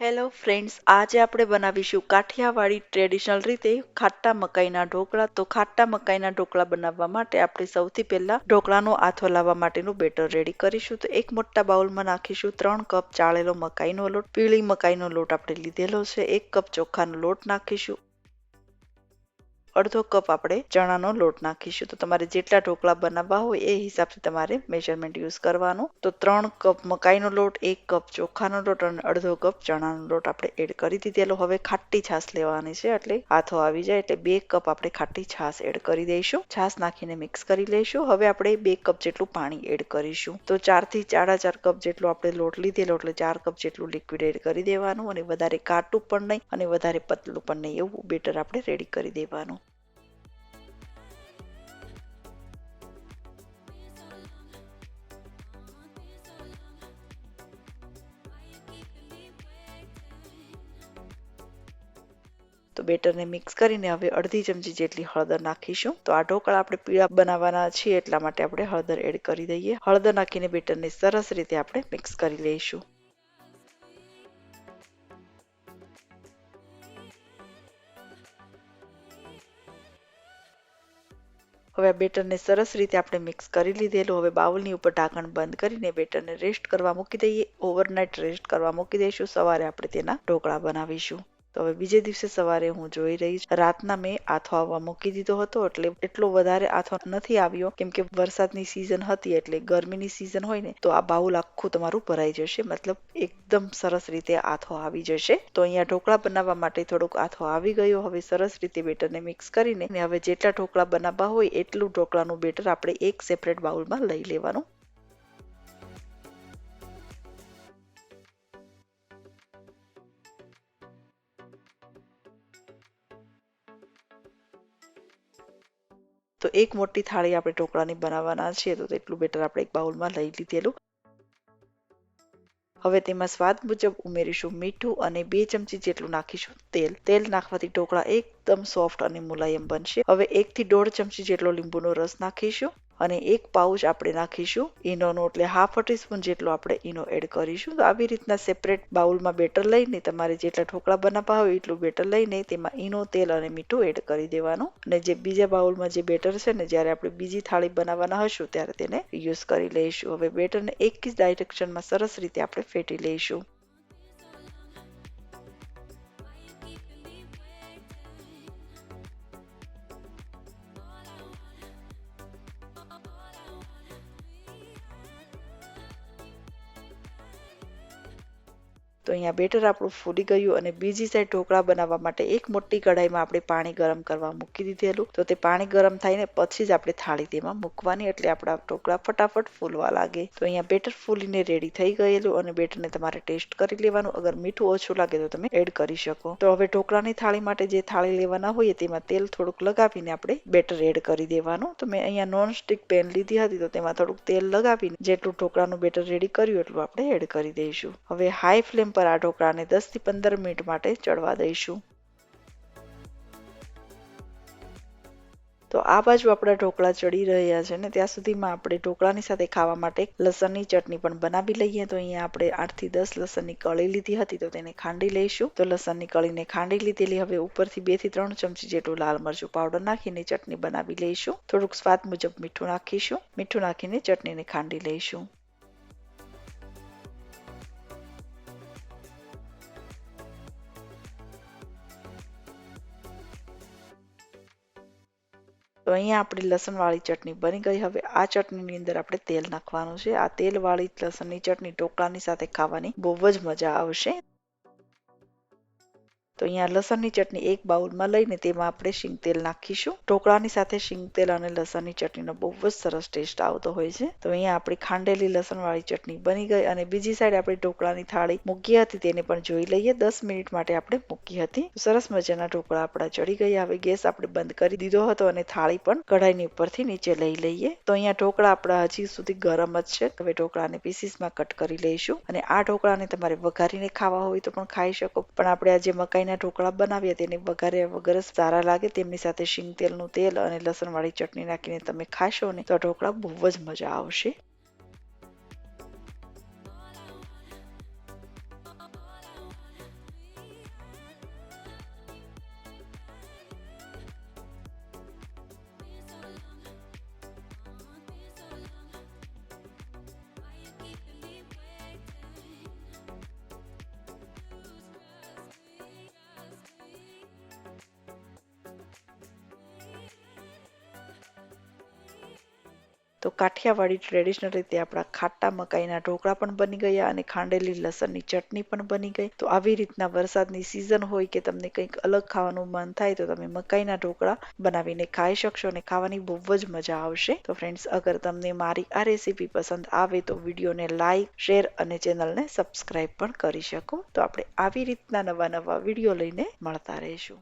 Hello friends આજે આપણે બનાવીશું કાઠિયાવાડી ટ્રેડિશનલ રીતે ખાટા મકાઈના ઢોકળા. તો ખાટા મકાઈના ઢોકળા બનાવવા માટે આપણે સૌથી પહેલા ઢોકળાનો આથો લાવવા માટેનું બેટર રેડી કરીશું. તો એક મોટા બાઉલમાં નાખીશું ત્રણ કપ ચાળેલો મકાઈનો લોટ. પીળી મકાઈનો લોટ આપણે લીધેલો છે. એક કપ ચોખાનો લોટ નાખીશું. અડધો કપ આપણે ચણાનો લોટ નાખીશું. તો તમારે જેટલા ઢોકળા બનાવવા હોય એ હિસાબથી તમારે મેજરમેન્ટ યુઝ કરવાનું. તો ત્રણ કપ મકાઈનો લોટ, એક કપ ચોખાનો લોટ અને અડધો કપ ચણાનો લોટ આપણે એડ કરી દીધેલો. હવે ખાટી છાશ લેવાની છે એટલે હાથો આવી જાય એટલે બે કપ આપણે ખાટી છાશ એડ કરી દઈશું. છાશ નાખીને મિક્સ કરી લઈશું. હવે આપણે બે કપ જેટલું પાણી એડ કરીશું. તો ચારથી સાડા ચાર કપ જેટલું આપણે લોટ લીધેલો એટલે ચાર કપ જેટલું લિક્વિડ એડ કરી દેવાનું અને વધારે કાટું પણ નહીં અને વધારે પતલું પણ નહીં. એવું બેટર આપણે રેડી કરી દેવાનું. તો બેટરને મિક્સ કરીને હવે અડધી ચમચી જેટલી હળદર નાખીશું. તો આ ઢોકળા આપણે પીળા બનાવવાના છીએ, એટલા માટે આપણે હળદર એડ કરી દઈએ. હળદર નાખીને બેટરને સરસ રીતે આપણે મિક્સ કરી લઈશું. હવે આ બેટરને સરસ રીતે આપણે મિક્સ કરી લીધેલું. હવે બાઉલની ઉપર ઢાંકણ બંધ કરીને બેટરને રેસ્ટ કરવા મૂકી દઈએ. ઓવરનાઇટ રેસ્ટ કરવા મૂકી દઈશું. સવારે આપણે તેના ઢોકળા બનાવીશું. તો હવે બીજે દિવસે સવારે હું જોઈ રહી રાતના મેં આથો આવવા મૂકી દીધો હતો એટલે એટલો વધારે આથો નથી આવ્યો. કેમ કે વરસાદની સિઝન હતી એટલે ગરમીની સિઝન હોય ને, તો આ બાઉલ આખું તમારું ભરાઈ જશે. મતલબ એકદમ સરસ રીતે આથો આવી જશે. તો અહીંયા ઢોકળા બનાવવા માટે થોડોક આથો આવી ગયો. હવે સરસ રીતે બેટરને મિક્સ કરીને હવે જેટલા ઢોકળા બનાવવા હોય એટલું ઢોકળાનું બેટર આપણે એક સેપરેટ બાઉલમાં લઈ લેવાનું. તો એક મોટી થાળી આપણે ઢોકળાની બનાવવાના છીએ, તો તેટલું બેટર આપણે એક બાઉલમાં લઈ લીધેલું. હવે તેમાં સ્વાદ મુજબ ઉમેરીશું મીઠું અને બે ચમચી જેટલું નાખીશું તેલ. તેલ નાખવાથી ઢોકળા એકદમ સોફ્ટ અને મુલાયમ બનશે. હવે એક થી દોઢ ચમચી જેટલો લીંબુનો રસ નાખીશું. અને એક પાઉચ આપણે નાખીશું ઈનોનો, એટલે હાફ ટીસ્પૂન જેટલો આપણે ઈનો એડ કરીશું. તો આવી રીતના સેપરેટ બાઉલમાં બેટર લઈને તમારે જેટલા ઢોકળા બનાવવા હોય એટલું બેટર લઈને તેમાં ઈનો, તેલ અને મીઠું એડ કરી દેવાનું. અને જે બીજા બાઉલમાં જે બેટર છે ને, જ્યારે આપણે બીજી થાળી બનાવવાના હશું, ત્યારે તેને યુઝ કરી લઈશું. હવે બેટરને એક જ ડાયરેક્શનમાં સરસ રીતે આપણે ફેટી લઈશું. તો અહીંયા બેટર આપણું ફૂલી ગયું અને બીજી સાઈડ ઢોકળા બનાવવા માટે એક મોટી કઢાઈમાં આપણે પાણી ગરમ કરવા મૂકી દીધેલું. તો તે પાણી ગરમ થાય ને પછી જ આપણે થાળી તેમાં મૂકવાની એટલે આપણા ઢોકળા ફટાફટ ફૂલવા લાગે. તો અહીંયા બેટર ફૂલીને રેડી થઈ ગયેલું અને બેટરને તમારે ટેસ્ટ કરી લેવાનું. અગર મીઠું ઓછું લાગે તો તમે એડ કરી શકો. તો હવે ઢોકળાની થાળી માટે જે થાળી લેવાના હોય તેમાં તેલ થોડુંક લગાવીને આપણે બેટર એડ કરી દેવાનું. તો મેં અહીંયા નોન સ્ટિક પેન લીધી હતી તો તેમાં થોડુંક તેલ લગાવીને જેટલું ઢોકળાનું બેટર રેડી કર્યું એટલું આપણે એડ કરી દઈશું. હવે હાઈ ફ્લેમ પર આ ઢોકળાને દસથી પંદર મિનિટ માટે ચડવા દઈશું. તો આ બાજુ આપણા ઢોકળા ચડી રહ્યા છે ને ત્યાં સુધીમાં આપણે ઢોકળાની સાથે ખાવા માટે લસણની ચટણી પણ બનાવી લઈએ. તો અહીંયા આપણે આઠથી દસ લસણની કળી લીધી હતી તો તેને ખાંડી લઈશું. તો લસણની કળીને ખાંડી લીધેલી હવે ઉપરથી બેથી ત્રણ ચમચી જેટલું લાલ મરચું પાવડર નાખીને ચટણી બનાવી લઈશું. થોડુંક સ્વાદ મુજબ મીઠું નાખીશું. મીઠું નાખીને ચટણીને ખાંડી લઈશું. તો અહીંયા આપણી લસણવાળી ચટણી બની ગઈ. હવે આ ચટણીની અંદર આપણે તેલ નાખવાનું છે. આ તેલવાળી લસણની ચટણી ઢોકળાની સાથે ખાવાની બહુ જ મજા આવશે. તો અહીંયા લસણની ચટણી એક બાઉલમાં લઈને તેમાં આપણે શીંગ તેલ નાખીશું. ઢોકળાની સાથે શીંગ તેલ અને લસણની ચટણીનો બહુ જ સરસ ટેસ્ટ આવતો હોય છે. તો અહીંયા આપણી ખાંડેલી લસણવાળી ચટણી બની ગઈ અને બીજી સાઈડ આપણે ઢોકળાની થાળી મૂકી હતી તેને પણ જોઈ લઈએ. દસ મિનિટ માટે આપણે મૂકી હતી. સરસ મજાના ઢોકળા આપણા ચડી ગયા. હવે ગેસ આપણે બંધ કરી દીધો હતો અને થાળી પણ કઢાઈની ઉપરથી નીચે લઈ લઈએ. તો અહીંયા ઢોકળા આપણા હજી સુધી ગરમ જ છે. હવે ઢોકળાને પીસીસમાં કટ કરી લઈશું અને આ ઢોકળાને તમારે વઘારીને ખાવા હોય તો પણ ખાઈ શકો. પણ આપણે આજે મકાઈ મકાઈના ઢોકળા બનાવ્યા તેને વઘાર્યા વગર સારા લાગે, તેમની સાથે શીંગ તેલનું તેલ અને લસણવાળી ચટણી નાખીને તમે ખાશો ને તો ઢોકળા બહુ જ મજા આવશે. તો કાઠિયાવાડી ટ્રેડિશનલ રીતે આપણા ખાટા મકાઈના ઢોકળા પણ બની ગયા અને ખાંડેલી લસણની ચટણી પણ બની ગઈ. તો આવી રીતના વરસાદની સિઝન હોય કે તમને કંઈક અલગ ખાવાનું મન થાય તો તમે મકાઈના ઢોકળા બનાવીને ખાઈ શકશો અને ખાવાની બહુ જ મજા આવશે. તો ફ્રેન્ડ્સ અગર તમને મારી આ રેસીપી પસંદ આવે તો વિડીયોને લાઈક શેર અને ચેનલને સબસ્ક્રાઈબ પણ કરી શકો. તો આપણે આવી રીતના નવા નવા વીડિયો લઈને મળતા રહીશું.